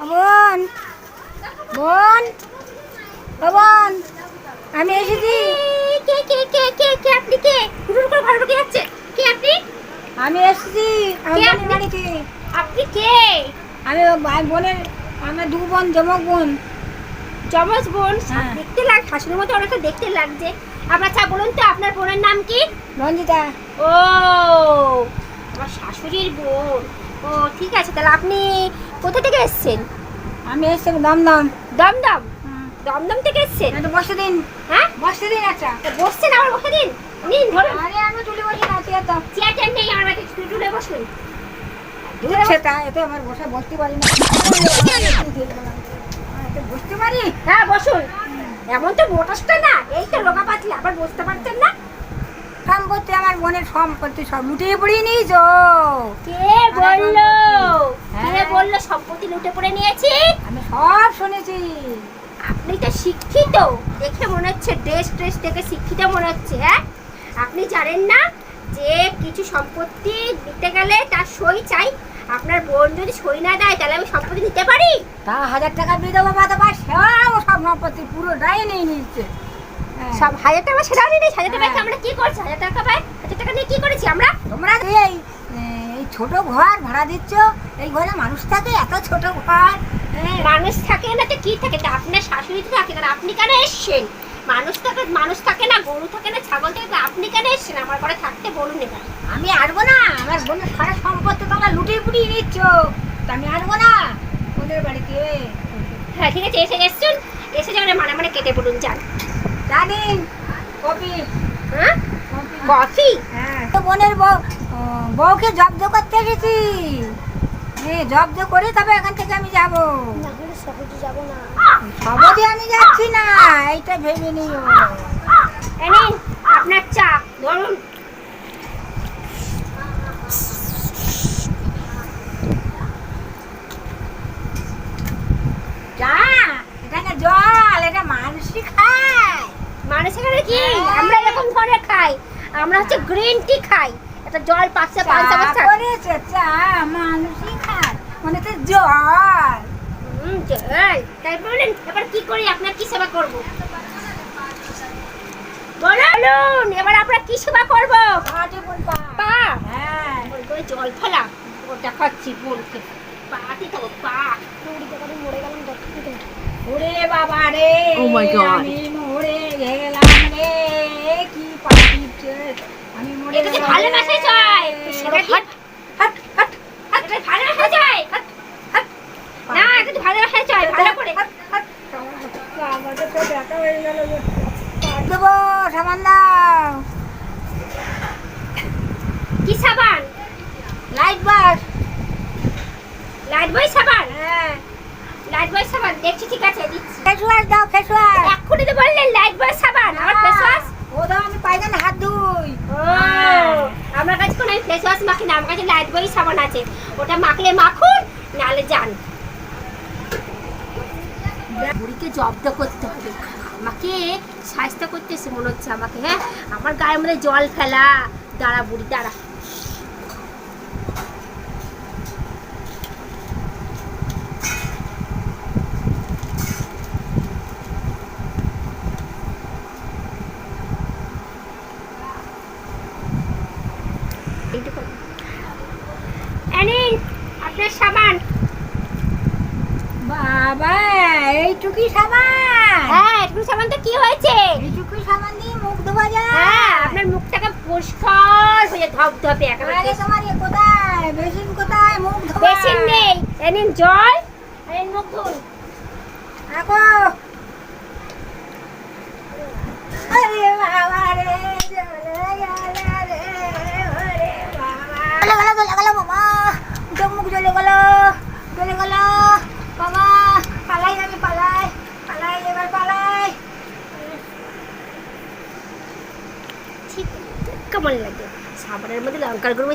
বোন। বোন। বোন আমি এসেছি। কে কে কে কে কে আপনি কে? হুড়ুর করে ঘরে ঢুকে যাচ্ছে। কে আপনি? আমি এসেছি আমার কে বোনের আপনি? বাড়িতে আপনি কে? আমি ভাই বোনের আমরা দু বোন জমক বোন। জমজ বোন হ্যাঁ। দেখতে লাগ শাশুড়ির মতো অনেকটা দেখতে লাগছে। আপনার চা বলুন তো আপনার বোনের নাম কি? রঞ্জিতা। ও আমার শাশুড়ির বোন। ও ঠিক আছে তাহলে আপনি কোথা থেকে এসেছেন? আমি এসেছি দমদম। দমদম? দমদম থেকে এসেছেন? একটু বসে দিন হ্যাঁ? বসে দিন একটা তা বসছেন আমার বসে দিন নিন ধরুন। আরে আমি তুলে বসি না চেয়ে তো চেয়ার নেই আমার কাছে টুলে বসুন সেটা এতে আমার বসে বসতে পারি না। এতে বসতে পারি? হ্যাঁ বসুন। এমন তো মোটাসটা না এই তো রোগা পাতলা আবার বসতে পারছেন না। সম্পত্তি আমার বোনের সম্পত্তি সব লুটিয়ে পড়িয়ে নিয়েছ কে বলল? কে? হ্যাঁ। বলল সম্পত্তি লুটে পড়ে নিয়েছি? আমি সব শুনেছি। আপনি তো শিক্ষিত। দেখে মনে হচ্ছে ড্রেস ট্রেস থেকে শিক্ষিত মনে হচ্ছে হ্যাঁ? আপনি জানেন না যে কিছু সম্পত্তি নিতে গেলে তার সই চাই। আপনার বোন যদি সই না দেয় তাহলে আমি সম্পত্তি নিতে পারি? তা হাজার টাকা বিধবা ভাতা পায় সব সম্পত্তি পুরোটাই নিয়ে নিচ্ছে। সব হাজার টাকা সেটা নিয়ে হাজার টাকা হ্যাঁ। আমরা কি করছি? হাজার টাকা পাই হাজার টাকা নিয়ে কি করেছি আমরা? তোমরা এই এই ছোট ঘর ভাড়া দিচ্ছ এই ঘরে মানুষ থাকে এত ছোট ঘর। হ্যাঁ। মানুষ থাকে না তো কি থাকে? তা আপনার শাশুড়ি তো থাকে না আপনি কেন এসছেন? মানুষ থাকে মানুষ থাকে না গরু থাকে না ছাগল থাকে না আপনি কেন এসছেন? আমার ঘরে থাকতে বলুন এবার। আমি আসব না আমার বোনের সারা সম্পত্তি তোমরা লুটিয়ে পুটিয়ে নিচ্ছ। আমি আসব না ওদের বাড়িতে। হ্যাঁ ঠিক আছে এসে এসছেন এসে যাবেন মানে মানে কেটে বলুন যান। জানিন কপি হ্যাঁ? কফি। হ্যাঁ। তো বোনের বউ বউকে জব্দ করতে এসেছি। জব্দ করে তবে এখান থেকে আমি যাব। সহজে যাব না। সবদি আমি যাচ্ছি না এইটা ভেবে নিও। আপনার চা ধরুন যা এখানে জল এটা মানুষই খায় মানুষ এখানে কি। আমরা এরকম ধরে খাই। আমরা হচ্ছে গ্রিন টি খাই। একটা জল পাঁচটা পাঁচ চা করেছে চা মানুষই খায়। মানে তো জল। হুম, জল। তাই বলেন এবার কি করি? আপনার কি সেবা করব? বলুন এবার আমরা কি সেবা করব? পা। পা? হ্যাঁ। জল ফেলা ওটা খাচ্ছি বোনকে পাটি তো পা। মরে গেলাম দরকার বাবা রে my God. আমি মরে গেলাম রে কি পাটিছে আমি মরে এটা তো ভালোবাসা চাই। সেটা কি হাট হাট হাট। এটা ভালোবাসা চাই। না এটা তো ভালোবাসা চাই ভালো করে। হয়ে দেবো সাবান দাও। কি সাবান? লাইট বাস লাইট বয় সাবান? হ্যাঁ। লাইট বয় সাবান দেখছি ঠিক আছে দিচ্ছি। ফেস ওয়াশ দাও ফেস ওয়াশ এক্ষুনি তো বললেন লাইট বয় সাবান আমার ফেস ওয়াশ ও দাও আমি পায়খানা হাত ধুই ও আমার কাছে কোনো ফেস ওয়াশ মাখি না আমার কাছে লাইট বই সাবান আছে। ওটা মাখলে মাখুন, নাহলে যান। বুড়িকে জব্দ করতে হবে। আমাকে স্বাস্থ্য করতেছে মনে হচ্ছে আমাকে হ্যাঁ? আমার গায়ের মধ্যে জল ফেলা। দাঁড়া বুড়ি, দাঁড়া এইটুকু। এই নিন, আপনার সাবান। বাবা এইটুকুই সাবান। হ্যাঁ একটু সাবান তো কি হয়েছে? এইটুকুই সাবান দিয়ে মুখ ধোয়া যায়। হ্যাঁ আপনার মুখটাকে পরিষ্কার হয়ে ধপধপে একেবারে আরে তোমার এ কোথায়? বেসিন কোথায়? মুখ ধোয়া। বেসিন নেই। এ নিন জল। আর মুখ ধুন রাখো। আরে বাবা রে গেল চলে গেল। বাবা, পালাই আমি, পালাই পালাই, এবার পালাই। ঠিক কেমন লাগে? সাবানের মধ্যে লঙ্কার গুঁড়ো